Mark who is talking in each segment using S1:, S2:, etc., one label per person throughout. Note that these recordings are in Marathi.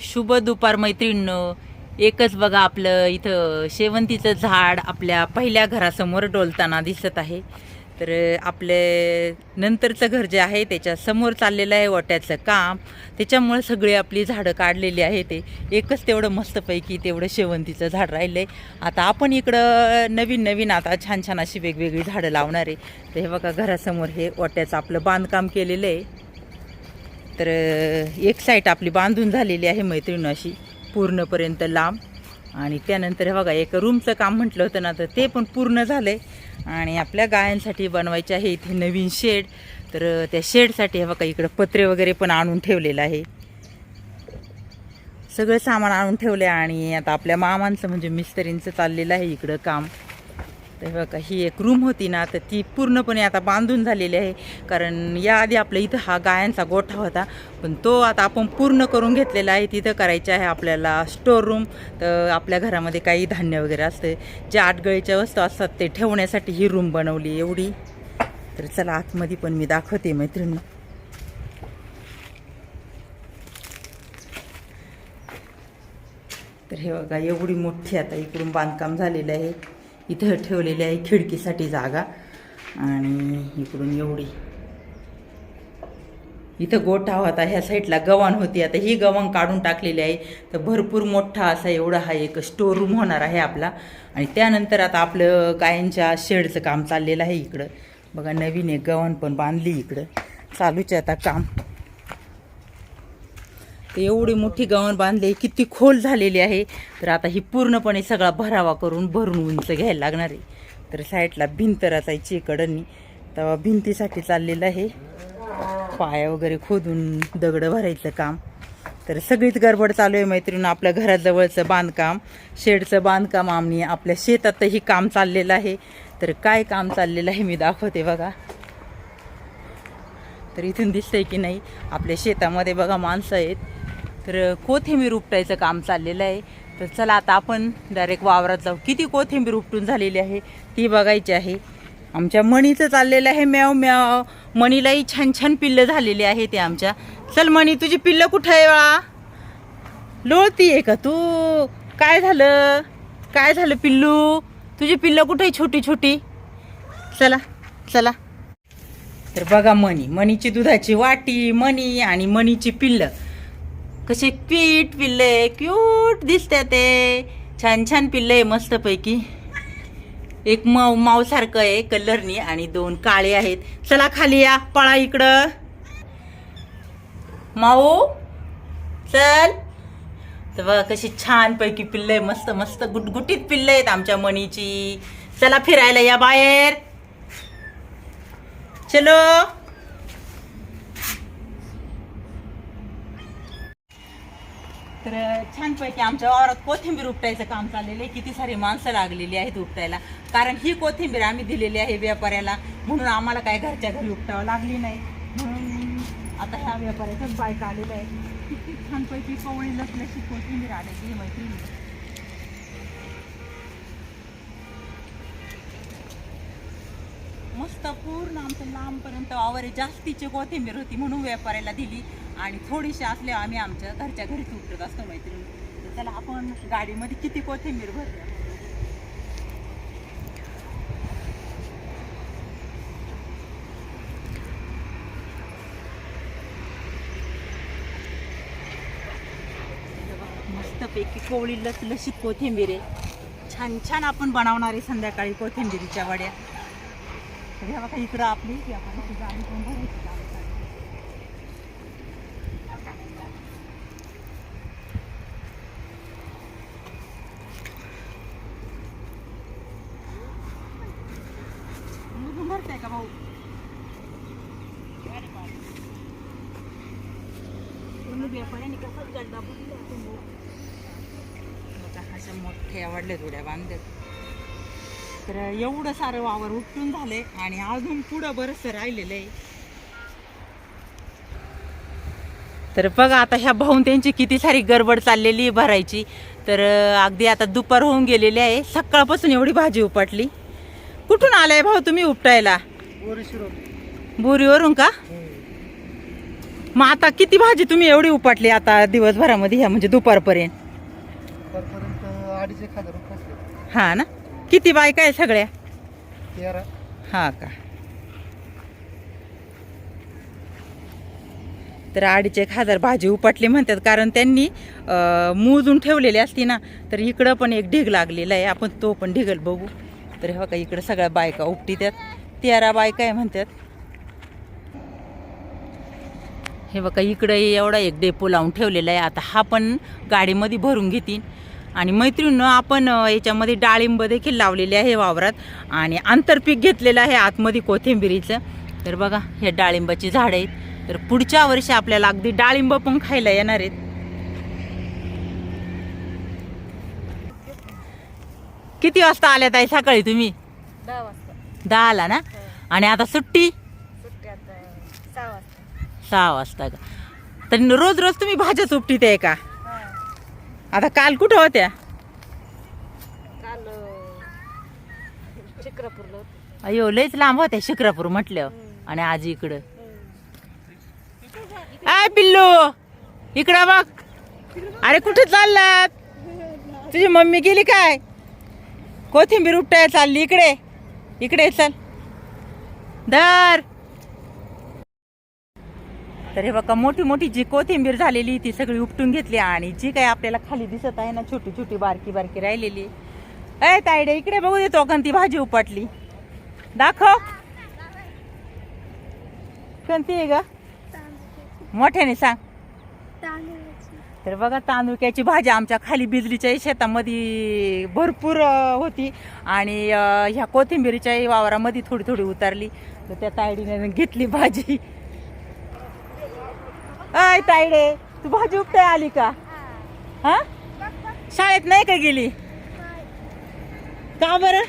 S1: शुभ दुपार मैत्रिणनं एकच बघा आपलं इथं शेवंतीचं झाड आपल्या पहिल्या घरासमोर डोलताना दिसत आहे. तर आपले नंतरचं घर जे आहे त्याच्यासमोर चाललेलं आहे वाट्याचं काम. त्याच्यामुळे सगळी आपली झाडं काढलेली आहे ते. एकच तेवढं मस्तपैकी तेवढं शेवंतीचं झाड राहिलं आहे आता आपण इकडं नवीन नवीन आता छान छान अशी वेगवेगळी झाडं लावणार आहे. तर हे बघा घरासमोर हे वाट्याचं आपलं बांधकाम केलेलं आहे. तर एक साईट आपली बांधून झालेली आहे मैत्रीण अशी पूर्णपर्यंत लांब. आणि त्यानंतर हे बघा एक रूमचं काम म्हटलं होतं ना तर ते पण पूर्ण झालं आहे आणि आपल्या गायांसाठी बनवायचे आहे इथे नवीन शेड. तर त्या शेडसाठी हे बघा इकडं पत्रे वगैरे पण आणून ठेवलेलं आहे. सगळं सामान आणून ठेवलं आहे आणि आता आपल्या मामांचं म्हणजे मिस्त्रींचं चाललेलं आहे इकडं काम. तर हे बघा ही एक रूम होती ना तर ती पूर्णपणे आता बांधून झालेली आहे. कारण याआधी आपल्या इथं हा गायांचा गोठा होता. पण तो आता आपण पूर्ण करून घेतलेला आहे. तिथं करायचं आहे आपल्याला स्टोर रूम तर आपल्या घरामध्ये काही धान्य वगैरे असते. जे आटगळीच्या वस्तू असतात ते ठेवण्यासाठी ही रूम बनवली एवढी. तर चला आतमध्ये पण मी दाखवते मैत्रिणी. तर हे बघा एवढी मोठी आता इकडून बांधकाम झालेलं आहे. इथं ठेवलेली आहे खिडकीसाठी जागा. आणि इकडून एवढी. इथं गोठा होता ह्या साईडला गव्हाण होती. आता ही गव्हाण काढून टाकलेली आहे. तर भरपूर मोठा असा एवढा हा एक स्टोर रूम होणार आहे आपला. आणि त्यानंतर आता आपलं गायांच्या शेडचं काम चाललेलं आहे इकडं. बघा नवीन एक गव्हाण पण बांधली इकडं. चालूच आहे आता काम. तर एवढी मोठी गव्हाण बांधली किती खोल झालेली आहे. तर आता ही पूर्णपणे सगळा भरावा करून भरून उंच घ्यायला लागणार आहे. तर साईडला भिंत रचायची कडनी तेव्हा भिंतीसाठी चाललेलं आहे. पाया वगैरे खोदून दगडं भरायचं काम. तर सगळीच गडबड चालू आहे मैत्रीण आपल्या घराजवळचं बांधकाम. शेडचं बांधकाम आम्ही आपल्या शेतातही काम चाललेलं आहे. तर काय काम चाललेलं आहे मी दाखवते बघा. तर इथून दिसतंय की नाही आपल्या शेतामध्ये बघा माणसं आहेत. तर कोथिंबीर उपटायचं काम चाललेलं आहे. तर चला आता आपण डायरेक्ट वावरात जाऊ. किती कोथिंबीर उपटून झालेली आहे ती बघायची आहे. आमच्या मणीचं चाललेलं आहे म्याव म्याव. मणीलाही छान छान पिल्लं झालेली आहे ते आमच्या. चल मणी तुझी पिल्लं कुठं आहे वा लोळती आहे का तू? काय झालं? काय झालं पिल्लू? तुझी पिल्लं कुठे आहे छोटी छोटी? चला चला. तर बघा मणी. मणीची दुधाची वाटी मणी आणि मणीची पिल्लं. कसे क्वीट पिल्ले क्यूट दिसते ते. छान छान पिल्ले आहे मस्तपैकी. एक माव मावसारखं आहे कलरनी आणि दोन काळे आहेत. चला खाली या पळा इकडं. माऊ चल. तर बघा कशी छान पैकी पिल्ले मस्त मस्त गुटगुटीत पिल्ले आहेत आमच्या मणीची. चला फिरायला या बाहेर. चलो. तर छानपैकी आमच्या वावरात कोथिंबीर उपटायचं काम चाललेलं आहे. किती सारी माणसं लागलेली आहेत उपटायला. कारण ही कोथिंबीर आम्ही दिलेली आहे व्यापाऱ्याला. म्हणून आम्हाला काय घरच्या घरी उपटावं लागली नाही. म्हणून आता ह्या व्यापाऱ्याच्याच बायका आलेल्या आहेत. किती छानपैकी कवळी लसल्याची कोथिंबीर आलेली मैत्रिणी. मस्त पूर्ण आमचं लांबपर्यंत वावर आहे. जास्तीची कोथिंबीर होती म्हणून व्यापाऱ्याला दिली. आणि थोडीशी असल्या आम्ही आमच्या घरच्या घरीच उतरत असतो मैत्रिणी. तर त्याला आपण गाडीमध्ये किती कोथिंबीर भरतो मस्तपैकी कोवळी लसलशीत कोथिंबीर आहे. छान छान आपण बनवणार आहे संध्याकाळी कोथिंबीरीच्या वड्या. बघा इकडं आपली व्यापाराची गाडी पण भरायची काम चालू आहे. मुलगी भरते का भाऊ गाडी पाहिजे. पूर्ण व्यापाऱ्याने कसाच गड्डा बुजला असेल भाऊ. बघा, अशा थोड्या बांधल्यात तर एवढं सारं वावर उपटून झाले आणि अजून पुढं बरस राहिलेलं आहे. तर बघा आता ह्या भाऊन त्यांची किती सारी गडबड चाललेली आहे भरायची. तर अगदी आता दुपार होऊन गेलेली आहे. सकाळपासून एवढी भाजी उपटली. कुठून आलाय भाऊ तुम्ही उपटायला? बोरीवरून का? मग आता किती भाजी तुम्ही एवढी उपटली आता दिवसभरामध्ये ह्या म्हणजे दुपारपर्यंत? हा ना? किती बायका आहे सगळ्या? हा का? तर अडीच एक हजार भाजी उपटली म्हणतात कारण त्यांनी मोजून ठेवलेली असती ना तर इकडं पण एक ढीग लागलेला आहे. आपण तो पण ढिगल बघू. तर हे बघा इकडं सगळ्या बायका उपटी त्यात. तेरा बायका आहे म्हणतात. हे बघा इकडे एवढा एक डेपो लावून ठेवलेला आहे. आता हा पण गाडीमध्ये भरून घेतील आणि मैत्रिणीनं आपण याच्यामध्ये डाळिंब देखील लावलेले आहे वावरात. आणि आंतरपीक घेतलेलं आहे आतमध्ये कोथिंबिरीचं. तर बघा हे डाळिंबाची झाडं आहेत. तर पुढच्या वर्षी आपल्याला अगदी डाळिंब पण खायला येणार आहेत. किती वाजता आल्यात आहे सकाळी तुम्ही?
S2: दहा वाजता.
S1: दहाला ना? आणि आता सुट्टी?
S2: सुट्टी आता सहा वाजता.
S1: सहा वाजता का? तर रोज रोज तुम्ही भाज्या उपटीत आहे का?
S2: हा.
S1: आता काल कुठं होत्या?
S2: काल चिक्रपूरला होतो.
S1: अयो लयच लांब होत्या शिक्रापूर म्हटलं आणि आज इकडं. आय पिल्लू! इकडं बघ. अरे कुठे चाललात? तुझी मम्मी गेली काय? कोथिंबीर उपटाय चालली. इकडे. इकडे चल. धर. तर हे बघा मोठी मोठी जी कोथिंबीर झालेली ती सगळी उपटून घेतली आणि जी काय आपल्याला खाली दिसत आहे ना छोटी छोटी बारकी बारकी राहिलेली. अय तायडे इकडे बघू देतो ती भाजी उपटली. दाखव. कोणती आहे ग? मोठ्याने सांग. तर बघा तांदूळक्याची भाजी आमच्या खाली बिजलीच्या शेतामध्ये भरपूर होती. आणि ह्या कोथिंबीरीच्या वावरामध्ये थोडी थोडी उतारली. तर त्या तायडीने घेतली भाजी. अय तायडे तू भाजी उपटाय आली का? हा? शाळेत नाही का गेली? का बरं?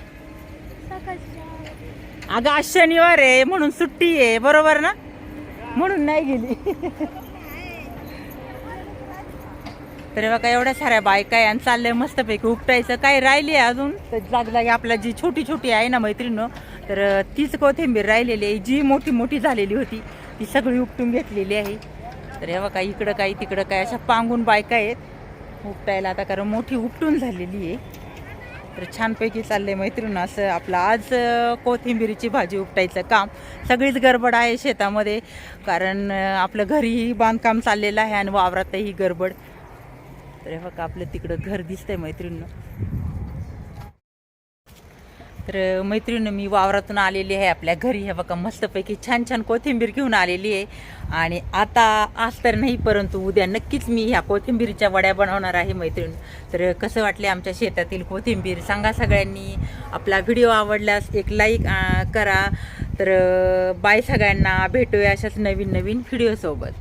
S1: अगं आज शनिवार आहे म्हणून सुट्टी आहे. बरोबर ना? म्हणून नाही गेली. तर बघा एवढ्या साऱ्या बायका आहे आणि चाललंय मस्तपैकी. उपटायचं काय राहिली आहे अजून? तर जाग आपल्या जी छोटी छोटी आहे ना मैत्रिणं तर तीच कोथिंबीर राहिलेली आहे. जी मोठी मोठी झालेली होती ती सगळी उपटून घेतलेली आहे. तर हे बघा इकडं काही तिकडं काय अशा पांगून बायका आहेत. उपटायला आता कारण मोठी उपटून झालेली आहे. तर छानपैकी चाललंय मैत्रीण असं आपलं आज कोथिंबीरीची भाजी उपटायचं काम. सगळीच गडबड आहे शेतामध्ये कारण आपलं घरीही बांधकाम चाललेलं आहे आणि वावरातही गडबड. तर हे बघा आपलं तिकडं घर दिसतंय मैत्रिणीनं. तर मैत्रिणी मी वावरातून आलेली आहे आपल्या घरी. हे बघा मस्तपैकी छान छान कोथिंबीर घेऊन आलेली आहे. आणि आता आज तर नाही परंतु उद्या नक्कीच मी ह्या कोथिंबीरच्या वड्या बनवणार आहे मैत्रीण तर कसं वाटले आमच्या शेतातील कोथिंबीर? सांगा सगळ्यांनी. आपला व्हिडिओ आवडल्यास एक लाईक करा. तर बाय सगळ्यांना. भेटूया अशाच नवीन नवीन व्हिडिओसोबत.